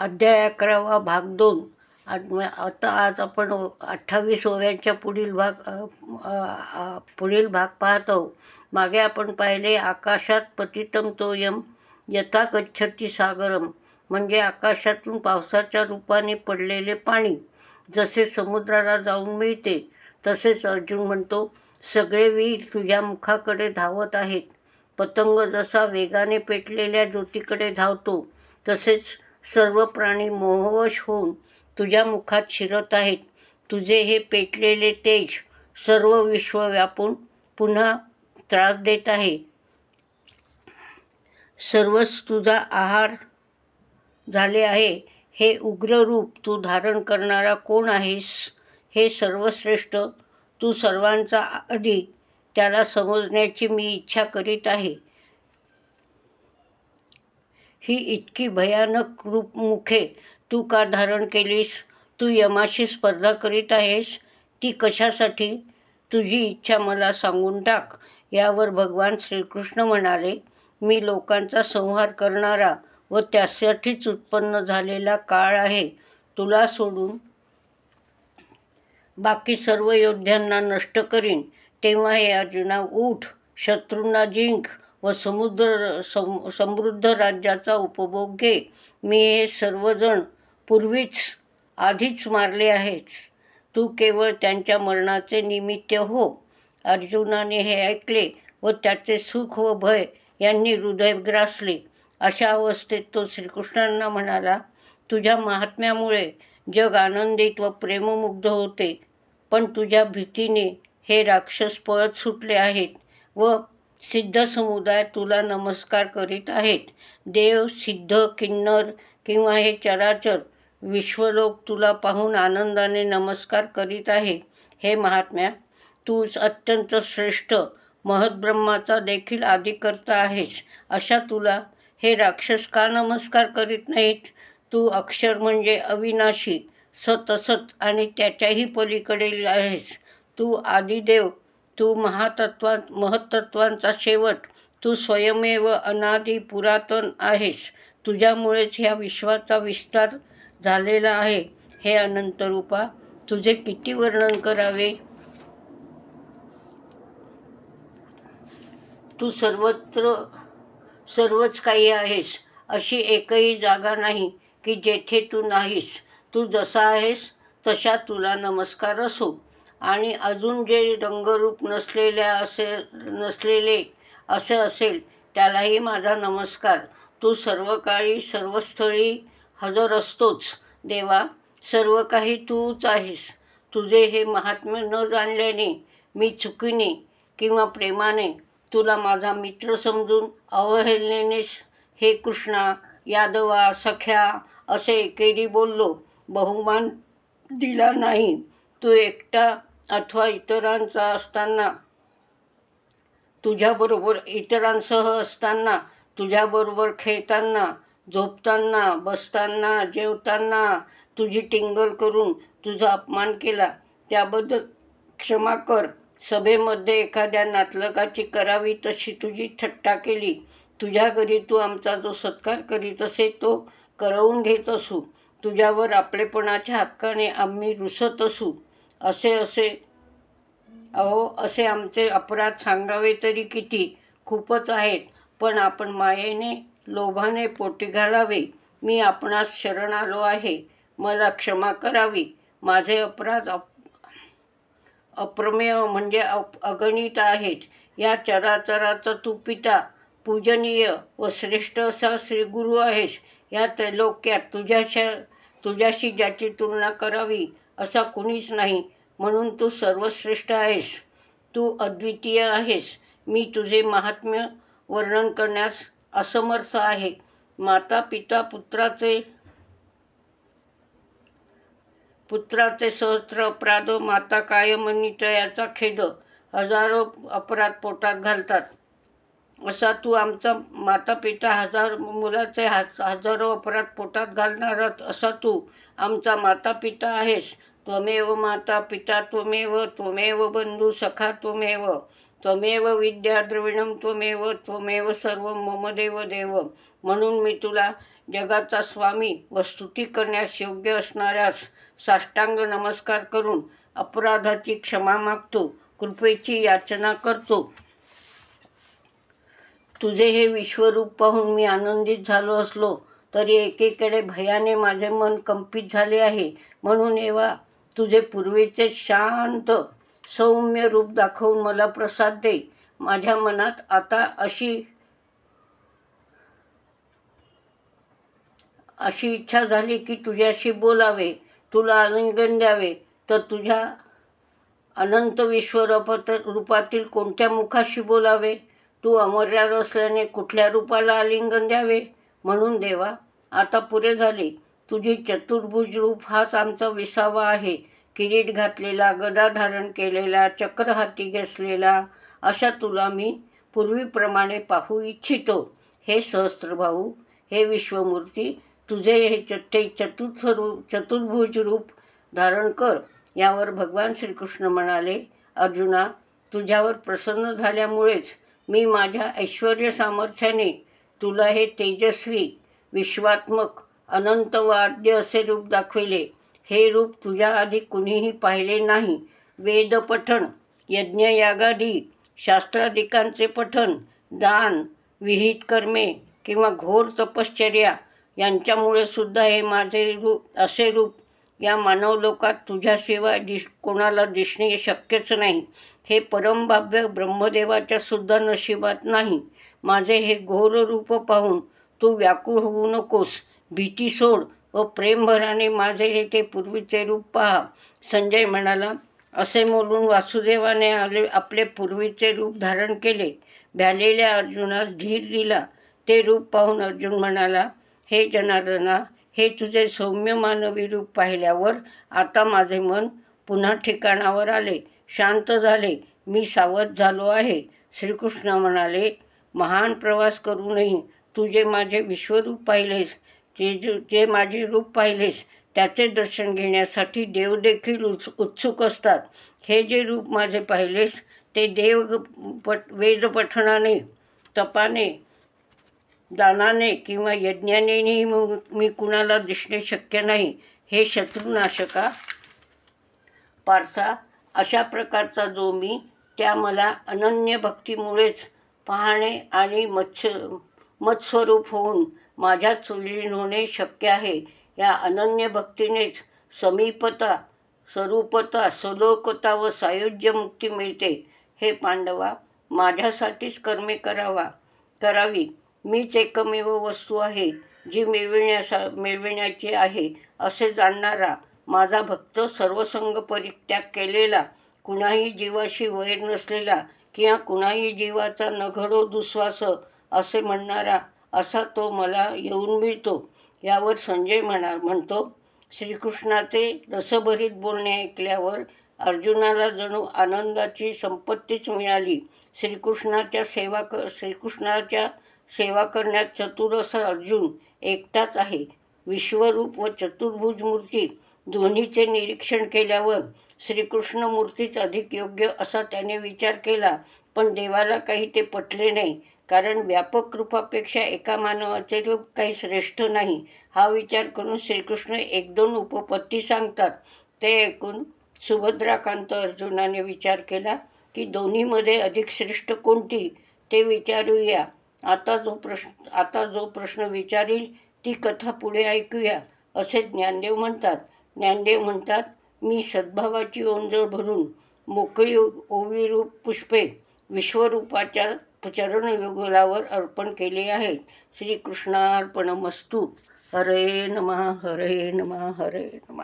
अध्याय अकरावा भाग दोन. आता आज आपण अठ्ठावीस ओव्यांच्या पुढील भाग पुढील भाग पाहत. आहोत मागे आपण पाहिले आकाशात पतितम तोयम यथा गच्छती सागरम. म्हणजे आकाशातून पावसाच्या रूपाने पडलेले पाणी. जसे समुद्राला जाऊन मिळते तसेच अर्जुन म्हणतो सगळे वीर तुझ्या मुखाकडे धावत आहेत. पतंग जसा वेगाने पेटलेल्या ज्योतीकडे धावतो तसेच सर्व प्राणी मोहवश होऊन तुझ्या मुखात शिरत आहेत. तुझे हे पेटलेले तेज सर्व विश्व व्यापून पुन्हा त्रास देत आहे. सर्वच तुझा आहार झाले आहे. हे उग्र रूप तू धारण करणारा कोण आहेस? हे सर्वश्रेष्ठ. तू सर्वांचा आधी त्याला समजण्याची मी इच्छा करीत आहे. ही इतकी भयानक रूपमुखे तू का धारण केलीस? तू यमाशी स्पर्धा करीत आहेस? ती कशासाठी? तुझी इच्छा मला सांगून टाक. यावर भगवान श्रीकृष्ण म्हणाले मी लोकांचा संहार करणारा व त्यासाठीच उत्पन्न झालेला काळ आहे. तुला सोडून बाकी सर्व योद्ध्यांना नष्ट करीन. तेव्हा हे अर्जुना उठ शत्रूंना जिंक व समुद्र सम समृद्ध राज्याचा उपभोग घे. मी हे सर्वजण पूर्वीच आधीच मारले आहेच. तू केवळ त्यांच्या मरणाचे निमित्त हो. अर्जुनाने हे ऐकले व त्याचे सुख व भय यांनी हृदय ग्रासले. अशा अवस्थेत तो श्रीकृष्णांना म्हणाला तुझ्या महात्म्यामुळे जग आनंदित व प्रेममुग्ध होते. पण तुझ्या भीतीने हे राक्षस पळत सुटले आहेत व सिद्ध समुदाय तुला नमस्कार करीत आहेत. देव सिद्ध किन्नर किंवा हे चराचर विश्वलोक तुला पाहून आनंदाने नमस्कार करीत आहे. हे महात्म्या तू अत्यंत श्रेष्ठ महद्ब्रह्माचा देखील आदिकर्ता आहेस. अशा तुला हे राक्षस का नमस्कार करीत नाहीत? तू अक्षर म्हणजे अविनाशी सतसत आणि त्याच्याही पलीकडे आहेस. तू आदिदेव तू महातत्वा महत्तत्वांचा शेवट. तू स्वयमेव अनादी पुरातन आहेस. तुझ्यामुळेच ह्या विश्वाचा विस्तार झालेला आहे. हे अनंत रूपा तुझे किती वर्णन करावे? तू सर्वत्र सर्वच काही आहेस. अशी एकही जागा नाही की जेथे तू नाहीस. तू जसा आहेस तशा तुला नमस्कार असो. आणि अजून जे रंगरूप नसलेल्या असे नसलेले असे असेल त्यालाही माझा नमस्कार. तू सर्व काळी सर्वस्थळी हजर असतोच. देवा सर्व काही तूच आहेस. तुझे हे महात्म्य न जाणल्याने मी चुकीने किंवा प्रेमाने तुला माझा मित्र समजून अवहेलनेनेच हे कृष्णा यादवा सख्या असे एकेरी बोललो. बहुमान दिला नाही. तू एकटा अथवा इतरांचा असताना तुझ्याबरोबर इतरांसह असताना तुझ्याबरोबर खेळताना झोपताना बसताना जेवताना तुझी टिंगल करून तुझा अपमान केला त्याबद्दल क्षमा कर. सभेमध्ये एखाद्या नातलकाची करावी तशी तुझी थट्टा केली. तुझ्या घरी तू आमचा जो सत्कार करीत असे तो करवून घेत असू. तुझ्यावर आपलेपणाच्या हक्काने आम्ही रुसत असू. असे असे. अहो असे आमचे अपराध सांगावे तरी किती? खूपच आहेत. पण आपण मायेने लोभाने पोटी घालावे. मी आपणास शरण आलो आहे. मला क्षमा करावी. माझे अपराध अप अप्रमेय म्हणजे अप अगणित आहेत. या चराचराचा तू पिता पूजनीय व श्रेष्ठ असा श्रीगुरु आहेस. या त्रैलोक्यात तुझ्याशा तुझ्याशी ज्याची तुलना करावी असा कुणीच नाही. म्हणून तू सर्वश्रेष्ठ आहेस. तू अद्वितीय आहेस. मी तुझे महात्म्य वर्णन करण्यास असमर्थ आहे. माता पिता पुत्राचे पुत्राचे सहस्त्र अपराध माता कायमनित याचा खेद हजारो अपराध पोटात घालतात. असा तू आमचा माता पिता हजार मुलाचे हजारो अपराध पोटात घालणारा असा तू आमचा माता पिता आहेस. त्वमेव माता पिता त्वमेव त्वमेव बंधू सखा त्वमेव त्वमेव विद्या द्रविणम त्वमेव त्वमेव सर्व मम देव देव. म्हणून मी तुला जगाचा स्वामी व स्तुती करण्यास योग्य असणाऱ्यास साष्टांग नमस्कार करून अपराधाची क्षमा मागतो कृपेची याचना करतो. तुझे हे विश्वरूप पाहून मी आनंदित झालो असलो तरी एकीकडे भयाने माझे मन कंपित झाले आहे. म्हणून एवा तुझे पूर्वीचे शांत सौम्य रूप दाखवून मला प्रसाद दे. माझ्या मनात आता अशी अशी इच्छा झाली की तुझ्याशी बोलावे तुला आलिंगन द्यावे. तर तुझ्या अनंत विश्वरूपात रूपातील कोणत्या मुखाशी बोलावे? तू अमर्याद असल्याने कुठल्या रूपाला आलिंगन द्यावे? म्हणून देवा आता पुरे झाले. तुझी चतुर्भुज रूप हाच आमचा विसावा आहे. किरीट घातलेला गदा धारण केलेला चक्र हाती घेसलेला अशा तुला मी पूर्वीप्रमाणे पाहू इच्छितो. हे सहस्त्रभाऊ हे विश्वमूर्ती तुझे हे च चतुर्थ रूप चतुर्भुज रूप धारण कर. यावर भगवान श्रीकृष्ण म्हणाले अर्जुना तुझ्यावर प्रसन्न झाल्यामुळेच मी माझ्या ऐश्वर सामर्थ्याने तुला हे तेजस्वी विश्वात्मक अनंत वाद्य असे रूप दाखविले. हे रूप तुझ्या आधी कुणीही पाहिले नाही. वेद पठण यज्ञयागादी शास्त्राधिकांचे पठण दान विहित कर्मे किंवा घोर तपश्चर्या यांच्यामुळे सुद्धा हे माझे रूप असे रूप या मानवलोकात तुझ्याशिवाय दिस कोणाला दिसणे शक्यच नाही. हे परमभाव्य ब्रह्मदेवाच्या सुद्धा नशिबात नाही. माझे हे घोर रूप पाहून तू व्याकुळ होऊ नकोस. भीती सोड. व प्रेमभराने माझे हे ते पूर्वीचे रूप पहा. संजय म्हणाला असे बोलून वासुदेवाने आले आपले पूर्वीचे रूप धारण केले. भ्यालेल्या अर्जुनास धीर दिला. ते रूप पाहून अर्जुन म्हणाला हे जनार्दना हे तुझे सौम्य मानवी रूप पाहिल्यावर आता माझे मन पुन्हा ठिकाणावर आले. शांत झाले. मी सावध झालो आहे. श्रीकृष्ण म्हणाले महान प्रवास करूनही तुझे माझे विश्वरूप पाहिलेस जे जे जे माझे रूप पाहिलेस त्याचे दर्शन घेण्यासाठी देव देखील उत्स उत्सुक असतात. हे जे रूप माझे पाहिलेस ते देव पट वेद पठणाने तपाने दानाने किंवा यज्ञानेही मी कुणाला दिसणे शक्य नाही हे शत्रुनाशका पारसा अशा प्रकारचा जो मी त्या मला अनन्य भक्तीमुळेच पाहणे आणि मत्स्य मत्स्वरूप होऊन माझ्या चुलीन होणे शक्य आहे. या अनन्य भक्तीनेच समीपता स्वरूपता सलोकता व सायुज्य मुक्ती मिळते. हे पांडवा माझ्यासाठीच कर्मे करावा करावी. मीच एकमेव वस्तू आहे जी मिळविण्यासा मिळविण्याची आहे असे जाणणारा माझा भक्त सर्वसंग परित्याग केलेला कुणाही जीवाशी वैर नसलेला किंवा कुणाही जीवाचा नघडो दुस्वास असे म्हणणारा असा तो मला येऊन मिळतो. यावर संजय म्हणा म्हणतो श्रीकृष्णाचे रसभरीत बोलणे ऐकल्यावर अर्जुनाला जणू आनंदाची संपत्तीच मिळाली. श्रीकृष्णाच्या सेवा क श्रीकृष्णाच्या सेवा करण्यात चतुर असा अर्जुन एकटाच आहे. विश्वरूप व चतुर्भुज मूर्ती दोन्हीचे निरीक्षण केल्यावर श्रीकृष्ण मूर्तीच अधिक योग्य असा त्याने विचार केला. पण देवाला काही ते पटले नाही. कारण व्यापक कृपापेक्षा एका मानवाचे रूप काही श्रेष्ठ नाही हा विचार करून श्रीकृष्ण एक दोन उपपत्ती सांगतात. ते ऐकून सुभद्राकांत अर्जुनाने विचार केला की दोन्हीमध्ये अधिक श्रेष्ठ कोणती? ते विचारूया. आता जो प्रश्न आता जो प्रश्न विचारील ती कथा पुढे ऐकूया असे ज्ञानदेव म्हणतात. ज्ञानदेव म्हणतात मी सद्भावाची ओंजळ भरून मोकळी ओवीरूप पुष्पे विश्वरूपाच्या चरणयुगलावर अर्पण केले आहेत श्रीकृष्णार्पणमस्तू. हरे नमः हरे नमः हरे नमा.